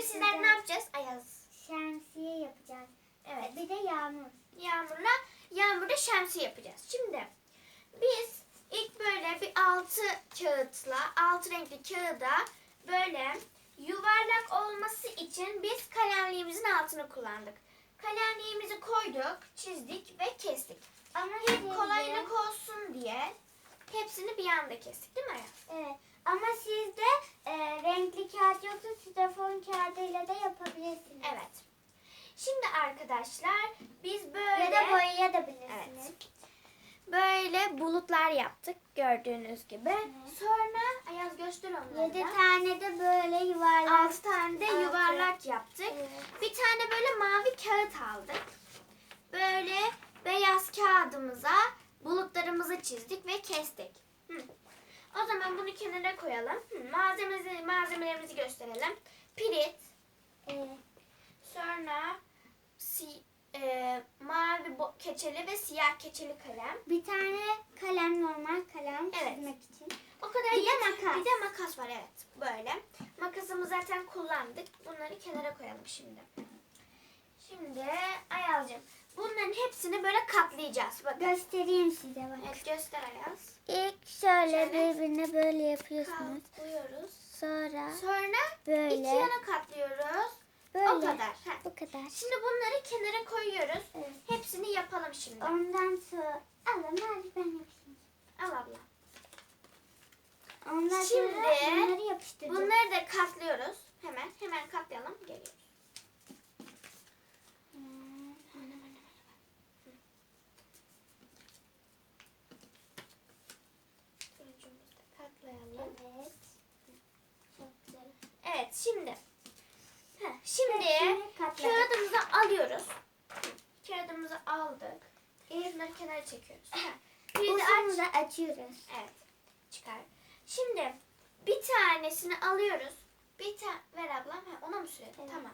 Şimdi sizler ne yapacağız? Ayaz. Şemsiye yapacağız. Evet. Bir de yağmur. Yağmurla yağmurda şemsiye yapacağız. Şimdi biz ilk böyle bir altı kağıtla altı renkli kağıda böyle yuvarlak olması için biz kalemliğimizin altını kullandık. Kalemliğimizi koyduk, çizdik ve kestik. Ama Hep kolaylık olsun diye hepsini bir anda kestik değil mi Ayaz? Evet. Ama sizde e, renkli kağıt yoksa strafon kağıdıyla da yapabilirsiniz. Evet. Şimdi arkadaşlar biz böyle Ya da boyayabilirsiniz. Evet. Böyle bulutlar yaptık gördüğünüz gibi. Sonra Ayaz göster onları Yedi da. tane de böyle yuvarlak. Altı tane de Altı. yuvarlak yaptık. Evet. Bir tane böyle mavi kağıt aldık. Böyle beyaz kağıdımıza bulutlarımızı çizdik ve kestik. Hı. O zaman bunu kenara koyalım. Hı. Malzememizi, malzemelerimizi gösterelim. Pirit, Evet. sonra si, e, mavi bo- keçeli ve siyah keçeli kalem. Bir tane kalem normal kalem Evet. çizmek için. O kadar Bir de makas. Bir de makas var evet. Böyle. Makasımı zaten kullandık. Bunları kenara koyalım şimdi. Şimdi Ayaz'cığım bunların hepsini böyle katlayacağız. Bakın. Göstereyim size bak. Evet göster Ayaz. İlk şöyle Şöyle. birbirine böyle yapıyorsunuz. Katlıyoruz. Sonra Sonra böyle. iki yana katlıyoruz. böyle. O kadar. Ha. Bu kadar. Şimdi bunları kenara koyuyoruz. Evet. Hepsini yapalım şimdi. Ondan sonra alın hadi ben yapayım. Al abla. Ondan Şimdi sonra bunları yapıştıracağız. Bunları da katlıyoruz. Hemen hemen katlayalım. Geliyoruz. Turuncumuzu da katlayalım. Evet. Çok güzel. Evet şimdi. Heh, şimdi kağıdımızı alıyoruz. Kağıdımızı aldık. Bunları kenara çekiyoruz. Uzunu da açıyoruz. Evet. Çıkar. Şimdi bir tanesini alıyoruz. Bir tane ver ablam. Ha, ona mı sürelim? Evet. Tamam.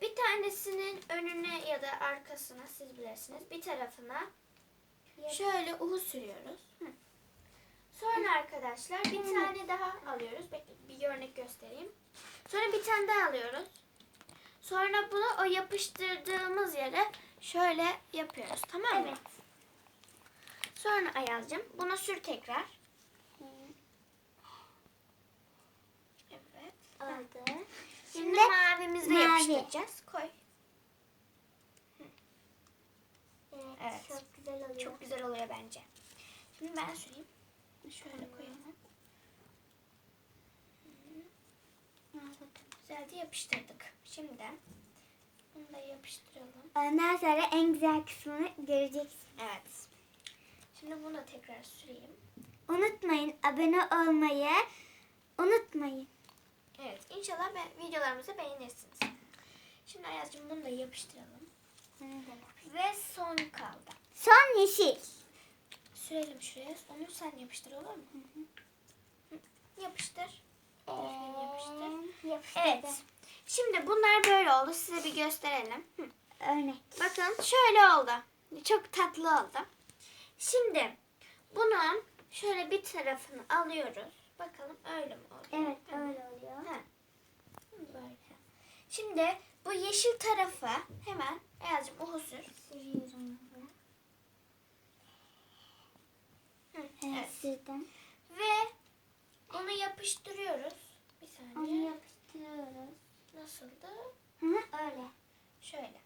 Bir tanesinin önüne ya da arkasına siz bilirsiniz. Bir tarafına şöyle uhu sürüyoruz. Hı. Sonra arkadaşlar bir tane daha alıyoruz. Bekle, bir örnek göstereyim. Sonra bir tane daha alıyoruz. Sonra bunu o yapıştırdığımız yere şöyle yapıyoruz. Tamam mı? Evet. Sonra Ayaz'cığım bunu sür tekrar. Evet. Oldu. Şimdi, Şimdi mavimizi mavi. yapıştıracağız. Koy. Evet, Evet. Çok güzel oluyor. Çok güzel oluyor bence. Şimdi ben süreyim. Şöyle koyalım. Hı. Güzelce yapıştırdık. Şimdi bunu da yapıştıralım. Ondan sonra en güzel kısmını göreceksin. Evet. Şimdi bunu da tekrar süreyim. Unutmayın abone olmayı unutmayın. Evet. İnşallah ben, videolarımızı beğenirsiniz. Şimdi Ayaz'cığım bunu da yapıştıralım. Ve son kaldı. Son yeşil. Sürelim şuraya. Onu sen yapıştır olur mu? Hı. Yapıştır. Düzgün yapıştır. Yapıştırdım. Evet. Şimdi bunlar böyle oldu. Size bir gösterelim. Hı. Örnek. Bakın şöyle oldu. Çok tatlı oldu. Şimdi bunun şöyle bir tarafını alıyoruz. Bakalım öyle mi oldu? Evet öyle oluyor. Ha. Böyle. Şimdi bu yeşil tarafı hemen Ayaz'cığım uhu sür. Sürüyorum. Hı. Evet, sürdüm. Ve bunu yapıştırıyoruz. Bir Onu saniye. yapıştırıyoruz. Nasıldı? Hı hı, öyle. Şöyle.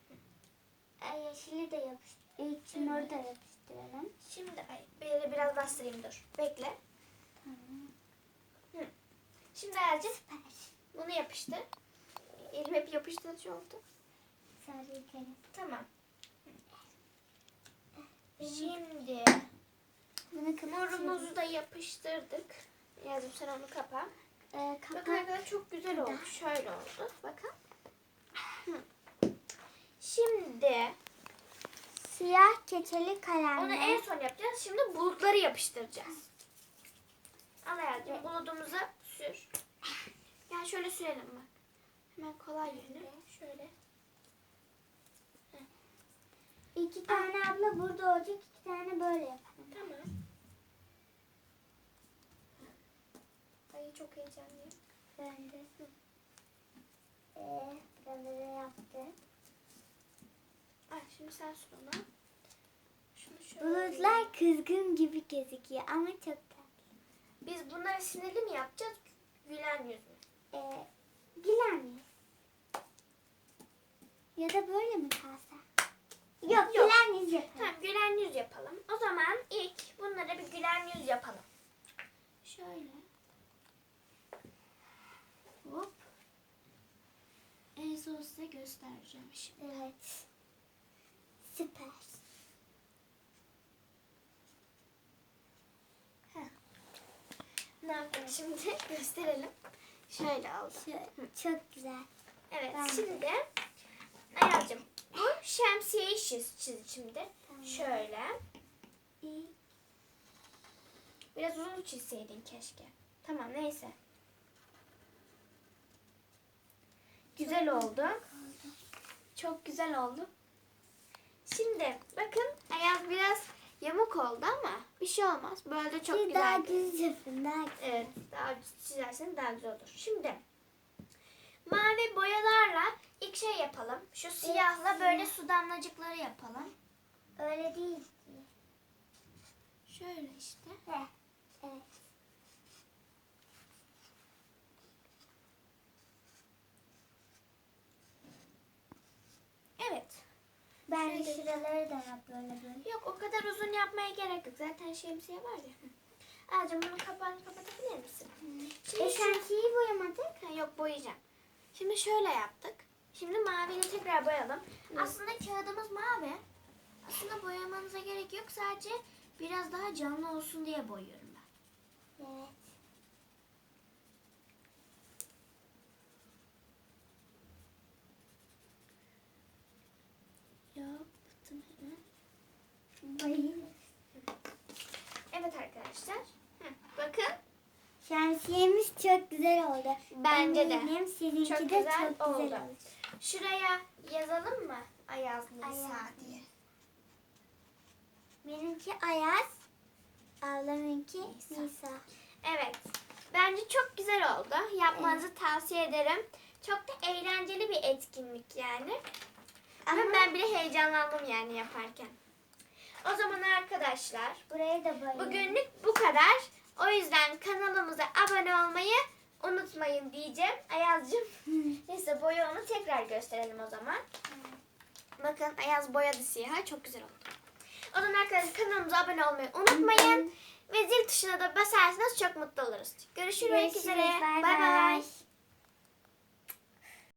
Ay, yeşili de yapıştır. İlk moru da yapıştıralım. Şimdi ay, böyle biraz bastırayım dur. Bekle. Hı. Şimdi Süper. bunu yapıştır. Elim hep yapıştırıcı oldu. Sarı. Tamam. Şimdi morumuzu da yapıştırdık. Yazım sen onu kapa. Ee, Bakın arkadaşlar çok güzel oldu. Şöyle oldu. Bakın. Şimdi Siyah keçeli kalemle. onu en son yapacağız. Şimdi bulutları yapıştıracağız. Al hayatım bulutumuza sür. Yani şöyle sürelim bak. Hemen kolay yönü. Şöyle. İki tane abla burada olacak. iki tane böyle yapalım. Tamam. Ay çok heyecanlıyım. Ben de. Ee, buraları yaptım. Ay şimdi sen sür onu. Şunu şöyle. Bulutlar kızgın gibi gözüküyor ama çok tatlı. Biz bunları sinirli mi yapacağız? Gülen yüz mü? Ee, güler miyiz? Ya da böyle mi kalsa? Yok, Yok. güler miyiz yapalım. Tamam gülen yüz yapalım. O zaman ilk bunlara bir gülen yüz yapalım. Şöyle. En son size göstereceğim şimdi. Evet. Süper. Ne yaptık şimdi? Gösterelim. Şöyle oldu. Şu- çok güzel. Evet Ben de. şimdi Ayaz'cığım bu şemsiyeyi çiz, çiz şimdi. Tamam. Şöyle. Biraz uzun çizseydin keşke. Tamam neyse. Güzel oldu. Çok güzel oldu. Şimdi bakın Ayaz biraz yamuk oldu ama bir şey olmaz. Böyle de çok güzel. daha düz yapın. Daha güzel. Evet, daha çizersen daha güzel olur. Şimdi mavi boyalarla ilk şey yapalım. Şu siyahla böyle su damlacıkları yapalım. Öyle değil. Şöyle işte. Evet. Evet. Şöyle. şuraları da yap böyle böyle. Yok o kadar uzun yapmaya gerek yok. Zaten şemsiye var ya. Ağacım bunun kapağını kapatabilir misin? Şimdi E şeyi boyamadın. Ha, yok boyayacağım. Şimdi şöyle yaptık. Şimdi maviyle tekrar boyayalım. Aslında kağıdımız mavi. Aslında boyamanıza gerek yok. Sadece biraz daha canlı olsun diye boyuyorum ben. Evet. Yaptım hemen. Bayılır. Evet arkadaşlar. Hı, bakın. Şemsiyemiz çok güzel oldu. Bence de. Eminim sizinki Çok de güzel çok oldu. güzel oldu. Şuraya yazalım mı? Ayaz Nisa Ayaz diye. Benimki Ayaz. Ablamınki Nisa. Nisa. Evet. Bence çok güzel oldu. Yapmanızı tavsiye ederim. Çok da eğlenceli bir etkinlik yani. Ama ben bile heyecanlandım yani yaparken. O zaman arkadaşlar Burayı da boyayalım. bugünlük bu kadar. O yüzden kanalımıza abone olmayı unutmayın diyeceğim. Ayaz'cığım neyse boya onu tekrar gösterelim o zaman. Bakın Ayaz boyadı siyah. Çok güzel oldu. O zaman arkadaşlar kanalımıza abone olmayı unutmayın. Ve zil tuşuna da basarsanız çok mutlu oluruz. Görüşürüz Görüşürüz, üzere. bay Bay bay.